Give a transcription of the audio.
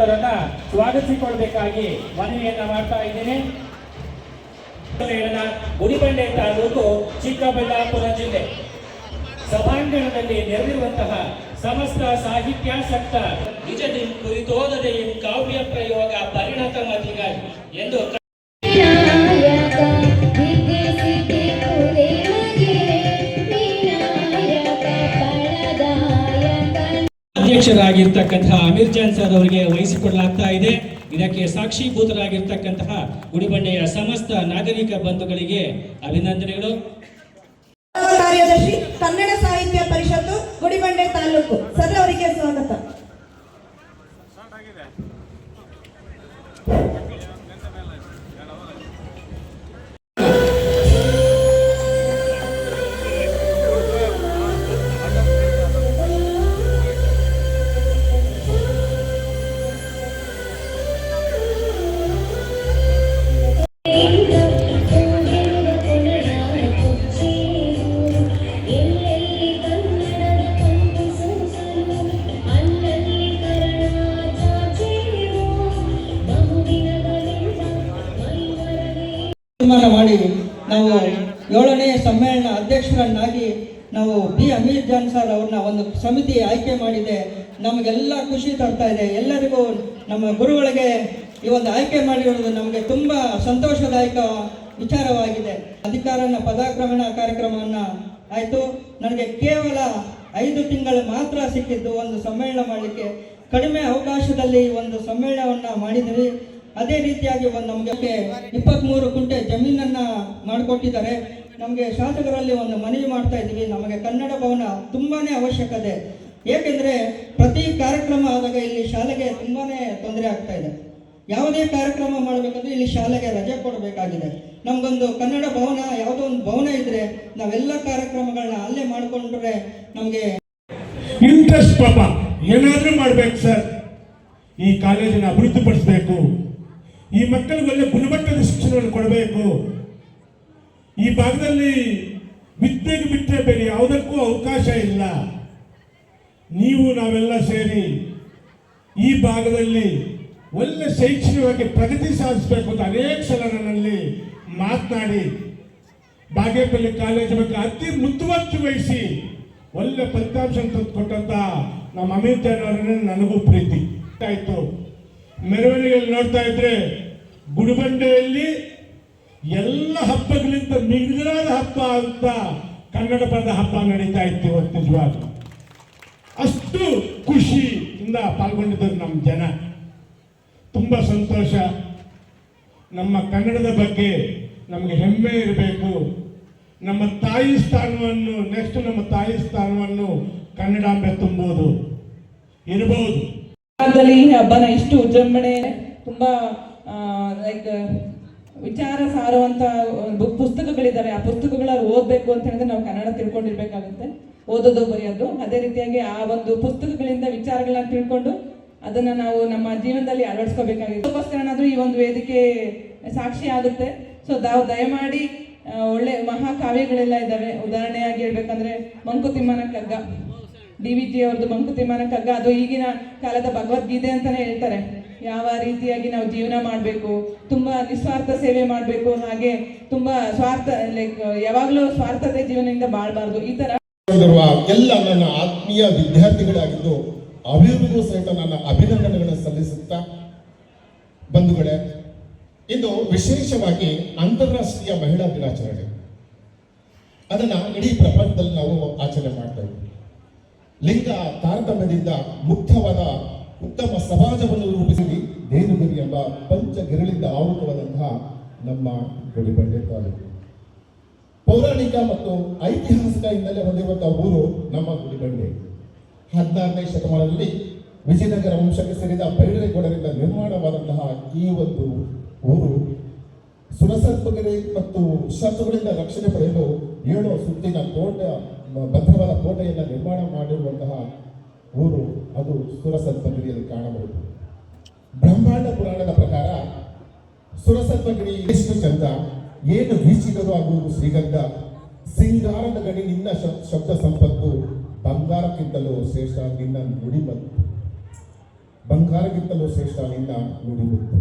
ಅವರನ್ನ ಸ್ವಾಗತಿಸಿಕೊಳ್ಬೇಕಾಗಿ ಮನವಿಯನ್ನ ಮಾಡ್ತಾ ಇದ್ದೇನೆ. ಗುಡಿಬಂಡೆ ತಾಲೂಕು ಚಿಕ್ಕಬಳ್ಳಾಪುರ ಜಿಲ್ಲೆ. ಸಭಾಂಗಣದಲ್ಲಿ ನೆರೆದಿರುವಂತಹ ಸಮಸ್ತ ಸಾಹಿತ್ಯಾಸಕ್ತ ನಿಜದಿ ಕುರಿತೋದದೆ ಕಾವ್ಯ ಪ್ರಯೋಗ ಪರಿಣತ ಮತಿಗಾಗಿ ಎಂದು ಅಧ್ಯಕ್ಷರಾಗಿರ್ತಕ್ಕಂತಹ ಅಮೀರ್ ಜಾನ್ ಸರ್ ಅವರಿಗೆ ವಹಿಸಿಕೊಡಲಾಗ್ತಾ ಇದೆ. ಇದಕ್ಕೆ ಸಾಕ್ಷೀಭೂತರಾಗಿರ್ತಕ್ಕಂತಹ ಗುಡಿಬಂಡೆಯ ಸಮಸ್ತ ನಾಗರಿಕ ಬಂಧುಗಳಿಗೆ ಅಭಿನಂದನೆಗಳು. ಕಾರ್ಯದರ್ಶಿ, ಕನ್ನಡ ಸಾಹಿತ್ಯ ಪರಿಷತ್ತು, ಗುಡಿಬಂಡೆ ತಾಲೂಕು. ಸರ್ ಅವರಿಗೆ ಸ್ವಾಗತ. ತೀರ್ಮಾನ ಮಾಡಿ ನಾವು ಏಳನೇ ಸಮ್ಮೇಳನ ಅಧ್ಯಕ್ಷರನ್ನಾಗಿ ನಾವು ಬಿ. ಅಮೀರ್ ಜಾನ್ ಸರ್ ಅವ್ರನ್ನ ಒಂದು ಸಮಿತಿ ಆಯ್ಕೆ ಮಾಡಿದೆ. ನಮಗೆಲ್ಲ ಖುಷಿ ತರ್ತಾ ಇದೆ. ಎಲ್ಲರಿಗೂ ನಮ್ಮ ಗುರುಗಳಿಗೆ ಈ ಒಂದು ಆಯ್ಕೆ ಮಾಡಿರೋದು ನಮಗೆ ತುಂಬ ಸಂತೋಷದಾಯಕ ವಿಚಾರವಾಗಿದೆ. ಅಧಿಕಾರನ ಪದಾಕ್ರಮಣ ಕಾರ್ಯಕ್ರಮವನ್ನು ಆಯಿತು. ನನಗೆ ಕೇವಲ ಐದು ತಿಂಗಳು ಮಾತ್ರ ಸಿಕ್ಕಿದ್ದು ಒಂದು ಸಮ್ಮೇಳನ ಮಾಡಲಿಕ್ಕೆ. ಕಡಿಮೆ ಅವಕಾಶದಲ್ಲಿ ಒಂದು ಸಮ್ಮೇಳನವನ್ನು ಮಾಡಿದ್ವಿ ಅದೇ ರೀತಿಯಾಗಿ ಒಂದು ನಮಗೆ ಇಪ್ಪತ್ತ್ಮೂರು ಕುಂಟೆ ಜಮೀನನ್ನ ಮಾಡಿಕೊಟ್ಟಿದ್ದಾರೆ. ನಮಗೆ ಶಾಸಕರಲ್ಲಿ ಒಂದು ಮನವಿ ಮಾಡ್ತಾ ಇದ್ದೀವಿ. ನಮಗೆ ಕನ್ನಡ ಭವನ ತುಂಬಾನೇ ಅವಶ್ಯಕತೆ. ಏಕೆಂದರೆ ಪ್ರತಿ ಕಾರ್ಯಕ್ರಮ ಆದಾಗ ಇಲ್ಲಿ ಶಾಲೆಗೆ ತುಂಬಾನೇ ತೊಂದರೆ ಆಗ್ತಾ ಇದೆ. ಯಾವುದೇ ಕಾರ್ಯಕ್ರಮ ಮಾಡಬೇಕಂದ್ರೆ ಇಲ್ಲಿ ಶಾಲೆಗೆ ರಜೆ ಕೊಡಬೇಕಾಗಿದೆ. ನಮಗೊಂದು ಕನ್ನಡ ಭವನ, ಯಾವುದೋ ಒಂದು ಭವನ ಇದ್ರೆ ನಾವೆಲ್ಲ ಕಾರ್ಯಕ್ರಮಗಳನ್ನ ಅಲ್ಲೇ ಮಾಡಿಕೊಂಡ್ರೆ ನಮಗೆ ಇಂಟ್ರೆಸ್ಟ್ ಪಾಪ. ಏನಾದರೂ ಮಾಡ್ಬೇಕು ಸರ್. ಈ ಕಾಲೇಜನ್ನು ಅಭಿವೃದ್ಧಿಪಡಿಸಬೇಕು. ಈ ಮಕ್ಕಳಿಗೆ ಒಳ್ಳೆ ಗುಣಮಟ್ಟದ ಶಿಕ್ಷಣವನ್ನು ಕೊಡಬೇಕು. ಈ ಭಾಗದಲ್ಲಿ ವಿದ್ಯೆಗೆ ಬಿಟ್ಟರೆ ಬೇರೆ ಯಾವುದಕ್ಕೂ ಅವಕಾಶ ಇಲ್ಲ. ನೀವು ನಾವೆಲ್ಲ ಸೇರಿ ಈ ಭಾಗದಲ್ಲಿ ಒಳ್ಳೆ ಶೈಕ್ಷಣಿಕವಾಗಿ ಪ್ರಗತಿ ಸಾಧಿಸಬೇಕು ಅಂತ ಅನೇಕ ಸಲ ನನ್ನಲ್ಲಿ ಮಾತನಾಡಿ, ಬಾಗೇಪಲ್ಲಿ ಕಾಲೇಜು ಬಗ್ಗೆ ಅತಿ ಮುತುವರ್ಜಿ ವಹಿಸಿ ಒಳ್ಳೆ ಫಲಿತಾಂಶ ತಂದು ಕೊಟ್ಟಂತ ನಮ್ಮ ಅಮಿತ್ ಅವರನ್ನ ನನಗೂ ಪ್ರೀತಿ. ಆಯ್ತು. ಮೆರವಣಿಗೆಯಲ್ಲಿ ನೋಡ್ತಾ ಇದ್ರೆ ಗುಡಿಬಂಡೆಯಲ್ಲಿ ಎಲ್ಲ ಹಬ್ಬಗಳಿಂದ ಮಿಗಿಲಾದ ಹಬ್ಬ ಅಂತ ಕನ್ನಡ ಪದ ಹಬ್ಬ ನಡೀತಾ ಇತ್ತು ಇವತ್ತು ನಿಜವಾಗ್ಲೂ. ಅಷ್ಟು ಖುಷಿಯಿಂದ ಪಾಲ್ಗೊಂಡಿದ್ದರು ನಮ್ಮ ಜನ. ತುಂಬ ಸಂತೋಷ. ನಮ್ಮ ಕನ್ನಡದ ಬಗ್ಗೆ ನಮಗೆ ಹೆಮ್ಮೆ ಇರಬೇಕು. ನಮ್ಮ ತಾಯಿ ಸ್ಥಾನವನ್ನು ನೆಕ್ಸ್ಟ್ ನಮ್ಮ ತಾಯಿ ಸ್ಥಾನವನ್ನು ಕನ್ನಡಾಂಬೆ ತುಂಬುವುದು ಇರಬಹುದು ಈ ಹಬ್ಬನ ಇಷ್ಟು ವಿಜೃಂಭಣೆ ತುಂಬಾ ಲೈಕ್ ವಿಚಾರ ಸಾರುವಂತ ಬುಕ್ ಪುಸ್ತಕಗಳಿದ್ದಾವೆ ಆ ಪುಸ್ತಕಗಳ ಓದ್ಬೇಕು ಅಂತ ಹೇಳಿದ್ರೆ ನಾವು ಕನ್ನಡ ತಿಳ್ಕೊಂಡಿರ್ಬೇಕಾಗುತ್ತೆ. ಓದೋದು ಬರೆಯೋದು. ಅದೇ ರೀತಿಯಾಗಿ ಆ ಒಂದು ಪುಸ್ತಕಗಳಿಂದ ವಿಚಾರಗಳನ್ನ ತಿಳ್ಕೊಂಡು ಅದನ್ನ ನಾವು ನಮ್ಮ ಜೀವನದಲ್ಲಿ ಅಳವಡಿಸ್ಕೋಬೇಕಾಗಿದೆ ಈ ಒಂದು ವೇದಿಕೆ ಸಾಕ್ಷಿ ಆಗುತ್ತೆ. ಸೊ ನಾವು ದಯಮಾಡಿ ಒಳ್ಳೆ ಮಹಾಕಾವ್ಯಗಳೆಲ್ಲ ಇದ್ದಾವೆ ಉದಾಹರಣೆಯಾಗಿ ಹೇಳ್ಬೇಕಂದ್ರೆ ಮಂಕುತಿಮ್ಮನ ಕಗ್ಗ ಡಿ ವಿ ಜಿ ಅವ್ರದ್ದು ಮಂಕುತಿಮ್ಮನ ಕಗ್ಗ, ಅದು ಈಗಿನ ಕಾಲದ ಭಗವದ್ಗೀತೆ ಅಂತಾನೆ ಹೇಳ್ತಾರೆ. ಯಾವ ರೀತಿಯಾಗಿ ನಾವು ಜೀವನ ಮಾಡಬೇಕು, ತುಂಬ ನಿಸ್ವಾರ್ಥ ಸೇವೆ ಮಾಡಬೇಕು, ಹಾಗೆ ತುಂಬ ಸ್ವಾರ್ಥ ಲೈಕ್ ಯಾವಾಗಲೂ ಸ್ವಾರ್ಥತೆ ಜೀವನದಿಂದ ಬಾಳಬಾರ್ದು. ಈ ಥರ ಎಲ್ಲ ನನ್ನ ಆತ್ಮೀಯ ವಿದ್ಯಾರ್ಥಿಗಳಾಗಿದ್ದು ಅವರಿಗೂ ಸಹಿತ ನನ್ನ ಅಭಿನಂದನೆಗಳನ್ನು ಸಲ್ಲಿಸುತ್ತಾ ಬಂಧುಗಳೇ, ಇಂದು ವಿಶೇಷವಾಗಿ ಅಂತಾರಾಷ್ಟ್ರೀಯ ಮಹಿಳಾ ದಿನಾಚರಣೆ. ಅದನ್ನ ಇಡೀ ಪ್ರಪಂಚದಲ್ಲಿ ನಾವು ಆಚರಣೆ ಮಾಡ್ತಾ ಇದ್ದೀವಿ. ಲಿಂಗ ತಾರತಮ್ಯದಿಂದ ಮುಕ್ತವಾದ ಉತ್ತಮ ಸಮಾಜವನ್ನು ರೂಪಿಸಿ ದೇನುಗುರಿ ಎಂಬ ಪಂಚಗಿರಳಿಂದ ಆವೃತವಾದಂತಹ ನಮ್ಮ ಗುಡಿಬಂಡೆ ತಾಲೂಕು. ಪೌರಾಣಿಕ ಮತ್ತು ಐತಿಹಾಸಿಕ ಹಿನ್ನೆಲೆ ಹೊಂದಿರುವಂತಹ ಊರು ನಮ್ಮ ಗುಡಿಬಂಡೆ ಹದಿನಾರನೇ ಶತಮಾನದಲ್ಲಿ ವಿಜಯನಗರ ವಂಶಕ್ಕೆ ಸೇರಿದ ಬೈರಗೌಡರಿಂದ ನಿರ್ಮಾಣವಾದಂತಹ ಈ ಒಂದು ಊರು ಸುರಸರ್ಪಗಿರಿ ಮತ್ತು ಶತ್ರುಗಳಿಂದ ರಕ್ಷಣೆ ಪಡೆಯಲು ಏಳು ಸುತ್ತಿನ ಕೋಟೆ ಭದ್ರವಾದ ಕೋಟೆಯನ್ನು ನಿರ್ಮಾಣ ಮಾಡಿರುವಂತಹ ಊರು ಅದು ಸುರಸತ್ಮಗಿರಿಯಲ್ಲಿ ಕಾಣಬಹುದು. ಬ್ರಹ್ಮಾಂಡ ಪುರಾಣದ ಪ್ರಕಾರ ಸುರಸತ್ಮಗಿರಿ ಚಂದ ಏನು ಬೀಚಿದರೂ ಆಗುವುದು ಶ್ರೀಗಂಧ? ಸಿಂಗಾರದ ಗಡಿ ನಿನ್ನ ಶಬ್ದ ಸಂಪತ್ತು, ಬಂಗಾರಕ್ಕಿಂತಲೂ ಶ್ರೇಷ್ಠ ನಿನ್ನ ನುಡಿಮತ್ತು ಬಂಗಾರಕ್ಕಿಂತಲೂ ಶ್ರೇಷ್ಠ ನಿನ್ನ ನುಡಿಬಿಟ್ಟು